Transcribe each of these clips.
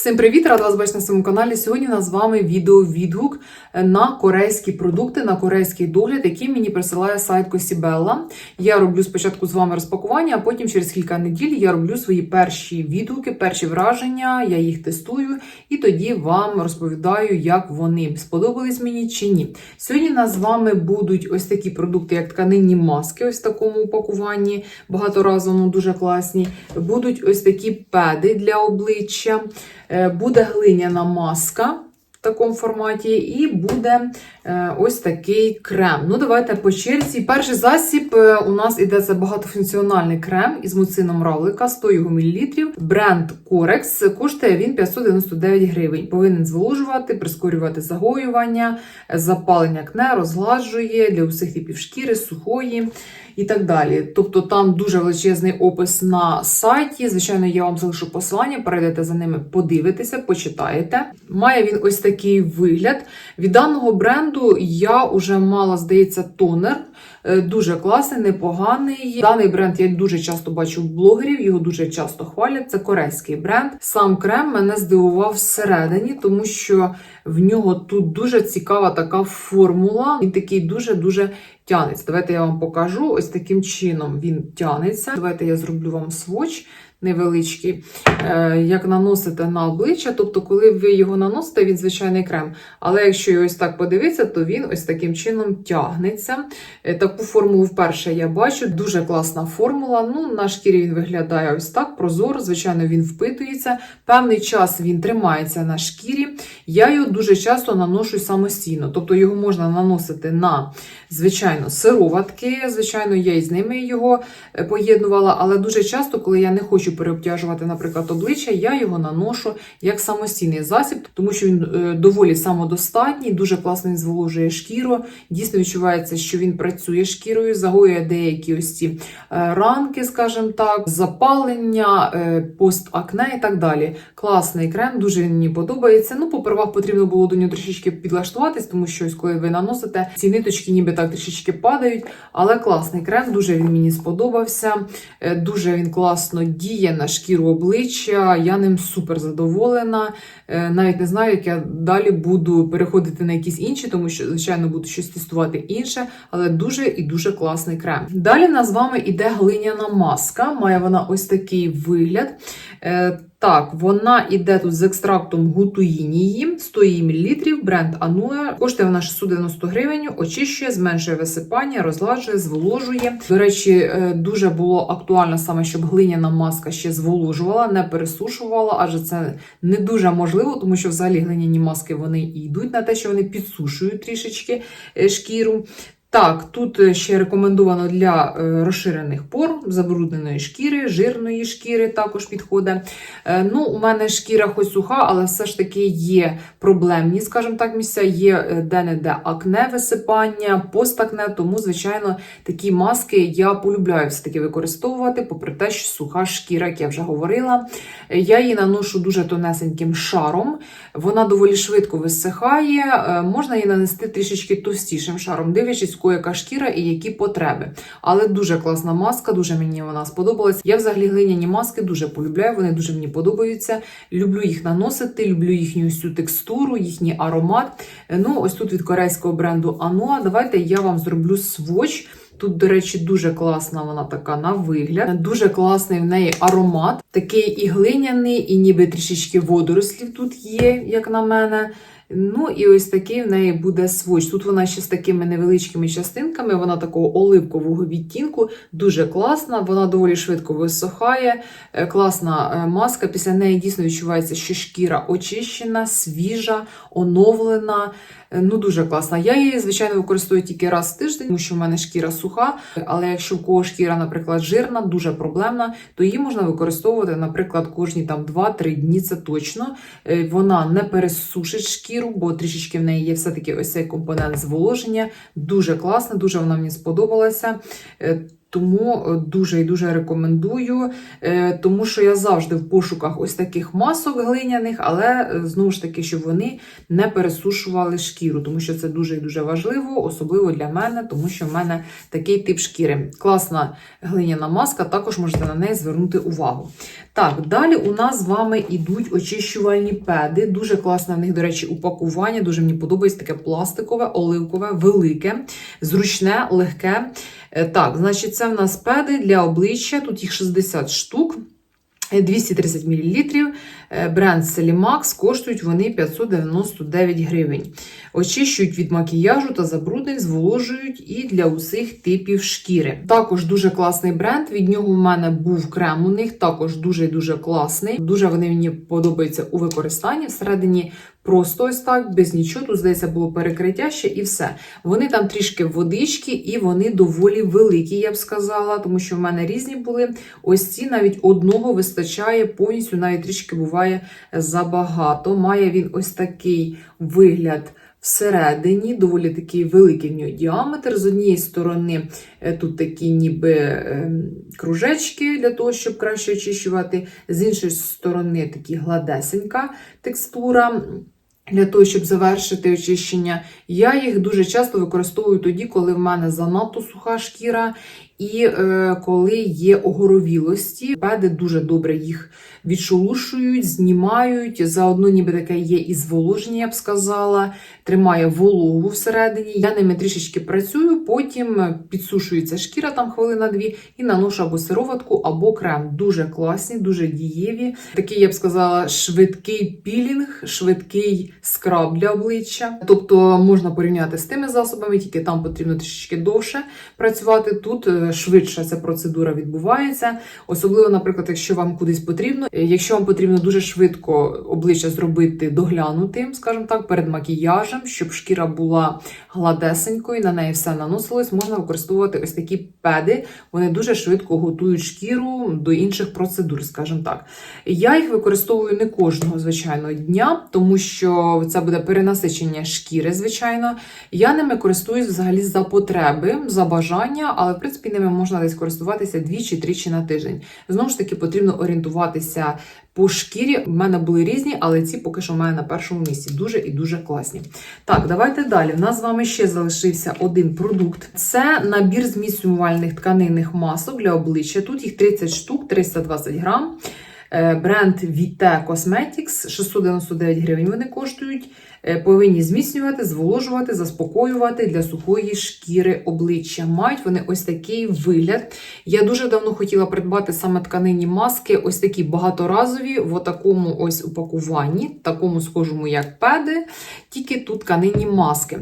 Всім привіт! Рада вас бачити на своєму каналі. Сьогодні у нас з вами відео-відгук на корейські продукти, на корейський догляд, який мені присилає сайт Косібелла. Я роблю спочатку з вами розпакування, а потім через кілька неділь я роблю свої перші відгуки, перші враження, я їх тестую і тоді вам розповідаю, як вони сподобались мені чи ні. Сьогодні у нас з вами будуть ось такі продукти, як тканинні маски, ось в такому упакуванні, багаторазово дуже класні. Будуть ось такі педи для обличчя. Е, Буде глиняна маска в такому форматі, і буде е, ось такий крем. Ну, давайте по черзі. Перший засіб е, у нас іде це багатофункціональний крем із муцином равлика, 100 його мл. Бренд Corex. Коштує він 599 гривень. Повинен зволожувати, прискорювати загоювання, запалення кне, розгладжує для усіх типів шкіри, сухої і так далі. Тобто там дуже величезний опис на сайті. Звичайно, я вам залишу посилання, перейдете за ними, подивитеся, почитаєте. Має він ось такий вигляд. Від даного бренду я вже мала, здається, тонер. Е, Дуже класний, непоганий. Даний бренд я дуже часто бачу в блогерів, його дуже часто хвалять. Це корейський бренд. Сам крем мене здивував всередині, тому що в нього тут дуже цікава така формула. Він такий дуже-дуже тянеться. Давайте я вам покажу. Ось таким чином він тянеться. Давайте я зроблю вам своч невеличкий, е, як наносите на обличчя. Тобто, коли ви його наносите, він звичайний крем. Але якщо його ось так подивитися, то він ось таким чином тягнеться. Е, Таку формулу вперше я бачу. Дуже класна формула. Ну, на шкірі він виглядає ось так, прозоро. Звичайно, він впитується. Певний час він тримається на шкірі. Я його дуже часто наношу самостійно. Тобто його можна наносити на, звичайно, сироватки. Звичайно, я із ними його е, поєднувала, але дуже часто, коли я не хочу переобтяжувати, наприклад, обличчя, я його наношу як самостійний засіб, тому що він е, доволі самодостатній, дуже класно він зволожує шкіру. Дійсно відчувається, що він працює шкірою, загоює деякі ось ці е, ранки, скажімо так, запалення, е, постакне і так далі. Класний крем, дуже він мені подобається. Ну, попервах потрібно було до нього трішечки підлаштуватись, тому що ось коли ви наносите, ці ниточки ніби так трішечки падають. Але класний крем, дуже він мені сподобався. Дуже він класно діє на шкіру обличчя. Я ним супер задоволена. Е, Навіть не знаю, як я далі буду переходити на якісь інші, тому що, звичайно, буду щось тестувати інше, але дуже і дуже класний крем. Далі в нас з вами іде глиняна маска. Має вона ось такий вигляд. Так, вона іде тут з екстрактом гутуїнії, 100 мл, бренд Ануе. Коштує вона 690 гривень, очищує, зменшує висипання, розгладжує, зволожує. До речі, е, дуже було актуально саме, щоб глиняна маска ще зволожувала, не пересушувала, адже це не дуже можливо, тому що взагалі глиняні маски вони йдуть на те, що вони підсушують трішечки е, шкіру. Так, тут е, ще рекомендовано для е, розширених пор, забрудненої шкіри, жирної шкіри також підходить. Е, Ну, у мене шкіра хоч суха, але все ж таки є проблемні, скажімо так, місця, є де-не-де акне, висипання, постакне, тому, звичайно, такі маски я полюбляю все-таки використовувати, попри те, що суха шкіра, як я вже говорила. Я її наношу дуже тонесеньким шаром, вона доволі швидко висихає, можна її нанести трішечки товстішим шаром, дивлячись, у яка шкіра і які потреби. Але дуже класна маска, дуже мені вона сподобалась. Я взагалі глиняні маски дуже полюбляю, вони дуже мені подобаються. Люблю їх наносити, люблю їхню цю текстуру, їхній аромат. Е, Ну, ось тут від корейського бренду Anua. Давайте я вам зроблю сводч. Тут, до речі, дуже класна вона така на вигляд. Дуже класний в неї аромат. Такий і глиняний, і ніби трішечки водорослів тут є, як на мене. Ну і ось такий в неї буде сводч. Тут вона ще з такими невеличкими частинками, вона такого оливкового відтінку, дуже класна, вона доволі швидко висохає. Е, Класна е, маска. Після неї дійсно відчувається, що шкіра очищена, свіжа, оновлена. Е, Ну, дуже класна. Я її, звичайно, використовую тільки раз в тиждень, тому що в мене шкіра суха. Але якщо в кого шкіра, наприклад, жирна, дуже проблемна, то її можна використовувати, наприклад, кожні там 2-3 дні. Це точно. Е, Вона не пересушить шкіру, бо трішечки в неї є все-таки ось цей компонент зволоження. Дуже класна, дуже вона мені сподобалася. Тому е, дуже і дуже рекомендую, е, тому що я завжди в пошуках ось таких масок глиняних, але е, знову ж таки, щоб вони не пересушували шкіру, тому що це дуже і дуже важливо, особливо для мене, тому що в мене такий тип шкіри. Класна глиняна маска, також можете на неї звернути увагу. Так, далі у нас з вами ідуть очищувальні педи. Дуже класне в них, до речі, упакування. Дуже мені подобається таке пластикове, оливкове, велике, зручне, легке. Е, Так, значить, це в нас педи для обличчя. Тут їх 60 штук. е, 230 мл. Е, Бренд Selimax коштують вони 599 гривень. Очищують від макіяжу та забруднень, зволожують і для усіх типів шкіри. Також дуже класний бренд. Від нього в мене був крем у них, також дуже і дуже класний. Дуже вони мені подобаються у використанні. Всередині просто ось так, без нічого. Тут, здається, було перекриття ще і все. Вони там трішки водички, і вони доволі великі, я б сказала, тому що в мене різні були. Ось ці навіть одного вистачає повністю, навіть трішки буває забагато. Має він ось такий вигляд. Всередині доволі такий великий в нього діаметр. З однієї сторони е, тут такі ніби ем, кружечки для того, щоб краще очищувати. З іншої сторони такі гладесенька текстура. Для того, щоб завершити очищення, я їх дуже часто використовую тоді, коли в мене занадто суха шкіра, і е, коли є огоровілості. Педи дуже добре їх відшелушують, знімають. Заодно, ніби таке є і зволоження, я б сказала, тримає вологу всередині. Я ними трішечки працюю, потім підсушується шкіра там хвилина-дві і наношу або сироватку, або крем. Дуже класні, дуже дієві. Такий, я б сказала, швидкий пілінг, швидкий скраб для обличчя. Тобто можна порівняти з тими засобами, тільки там потрібно трішечки довше працювати. Тут е, швидше ця процедура відбувається. Особливо, наприклад, якщо вам кудись потрібно. Е, Якщо вам потрібно дуже швидко обличчя зробити доглянутим, скажімо так, перед макіяжем, щоб шкіра була гладесенькою, на неї все наносилось, можна використовувати ось такі педи. Вони дуже швидко готують шкіру до інших процедур, скажімо так. Я їх використовую не кожного звичайно дня, тому що це буде перенасичення шкіри, звичайно. Я ними користуюсь взагалі за потреби, за бажання, але в принципі ними можна десь користуватися двічі-тричі на тиждень. Знову ж таки, потрібно орієнтуватися по шкірі. У мене були різні, але ці поки що в мене на першому місці. Дуже і дуже класні. Так, давайте далі. У нас з вами ще залишився один продукт. Це набір зміцнювальних тканинних масок для обличчя. Тут їх 30 штук, 320 грам. Е, Бренд Vite Cosmetics 699 гривень вони коштують. Е, Повинні зміцнювати, зволожувати, заспокоювати для сухої шкіри обличчя. Мають вони ось такий вигляд. Я дуже давно хотіла придбати саме тканинні маски, ось такі багаторазові, в такому ось упакуванні, такому схожому, як педи, тільки тут тканинні маски.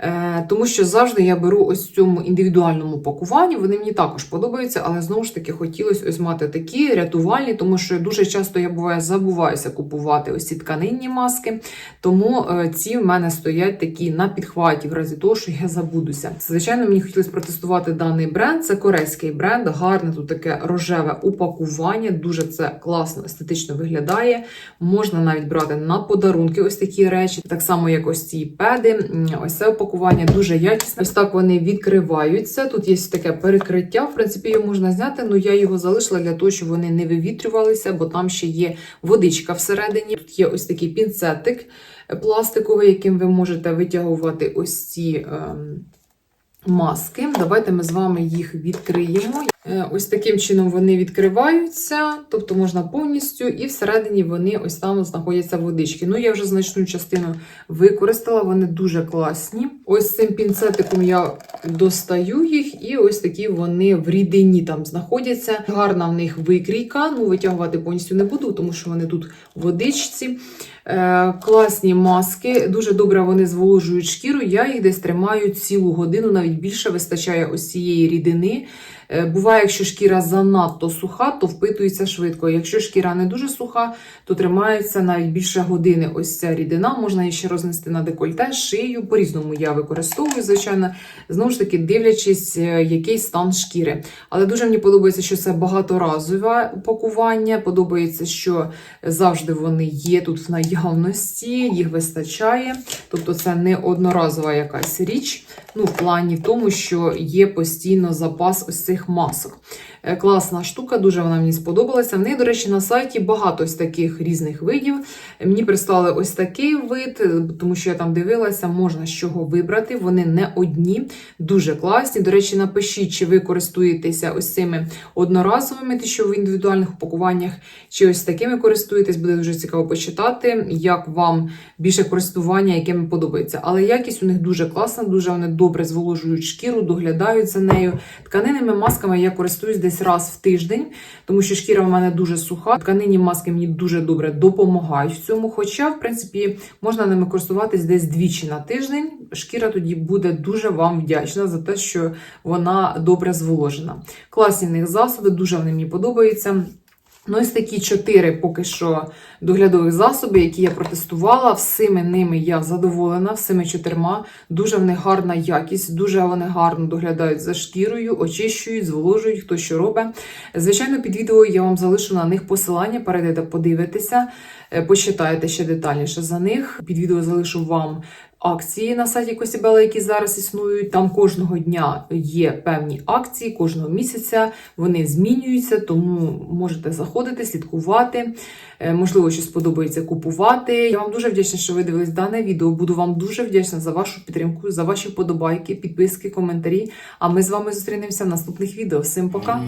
Е, тому що завжди я беру ось в цьому індивідуальному пакуванні. Вони мені також подобаються, але знову ж таки хотілося ось мати такі рятувальні, тому що дуже часто я буває забуваюся купувати ось ці тканинні маски. Тому е, ці в мене стоять такі на підхваті, в разі того, що я забудуся. Звичайно, мені хотілося протестувати даний бренд. Це корейський бренд, гарне тут таке рожеве упакування. Дуже це класно, естетично виглядає. Можна навіть брати на подарунки ось такі речі, так само як ось ці педи. Ось це упакування дуже якісне. Ось так вони відкриваються. Тут є таке перекриття. В принципі, його можна зняти, але я його залишила для того, щоб вони не вивітрювалися, бо там ще є водичка всередині. Тут є ось такий пінцетик пластиковий, яким ви можете витягувати ось ці. ем, Маски. Давайте ми з вами їх відкриємо. Е, Ось таким чином вони відкриваються, тобто можна повністю, і всередині вони ось там знаходяться водички. Ну, я вже значну частину використала, вони дуже класні. Ось цим пінцетиком я достаю їх, і ось такі вони в рідині там знаходяться. Гарна в них викрійка. Ну, витягувати повністю не буду, тому що вони тут в водичці. Е, класні маски, дуже добре вони зволожують шкіру. Я їх десь тримаю цілу годину, навіть більше вистачає ось цієї рідини. Е, Буває, якщо шкіра занадто суха, то впитується швидко. Якщо шкіра не дуже суха, то тримається навіть більше години. Ось ця рідина можна її ще рознести на декольте, шию. По-різному я використовую, звичайно, знову ж таки, дивлячись, е, який стан шкіри. Але дуже мені подобається, що це багаторазове упакування. Подобається, що завжди вони є тут в наявності. Наявності, їх вистачає. Тобто це не одноразова якась річ. Ну, в плані тому, що є постійно запас ось цих масок. Е, Класна штука, дуже вона мені сподобалася. В неї, до речі, на сайті багато ось таких різних видів. Мені прислали ось такий вид, е, тому що я там дивилася, можна з чого вибрати. Вони не одні, дуже класні. До речі, напишіть, чи ви користуєтеся ось цими одноразовими, ті, що в індивідуальних упакуваннях, чи ось такими користуєтесь. Буде дуже цікаво почитати, як вам більше користування, яке вам подобається. Але якість у них дуже класна, дуже вони добре зволожують шкіру, доглядають за нею. Тканинними масками я користуюсь десь раз в тиждень, тому що шкіра в мене дуже суха. Тканинні маски мені дуже добре допомагають в цьому. Хоча, в принципі, можна ними користуватись десь двічі на тиждень. Шкіра тоді буде дуже вам вдячна за те, що вона добре зволожена. Класні в них засоби, дуже вони мені подобаються. Ну, ось такі чотири поки що доглядових засоби, які я протестувала. Всіми ними я задоволена, всіми чотирма. Дуже в них гарна якість, дуже вони гарно доглядають за шкірою, очищують, зволожують, хто що робить. Звичайно, під відео я вам залишу на них посилання, перейдете, подивитися, е, почитаєте ще детальніше за них. Під відео залишу вам акції на сайті Косібела, які зараз існують. Там кожного дня є певні акції, кожного місяця вони змінюються, тому можете заходити, слідкувати. Е, Можливо, щось сподобається купувати. Я вам дуже вдячна, що ви дивились дане відео. Буду вам дуже вдячна за вашу підтримку, за ваші вподобайки, підписки, коментарі. А ми з вами зустрінемося в наступних відео. Всім пока!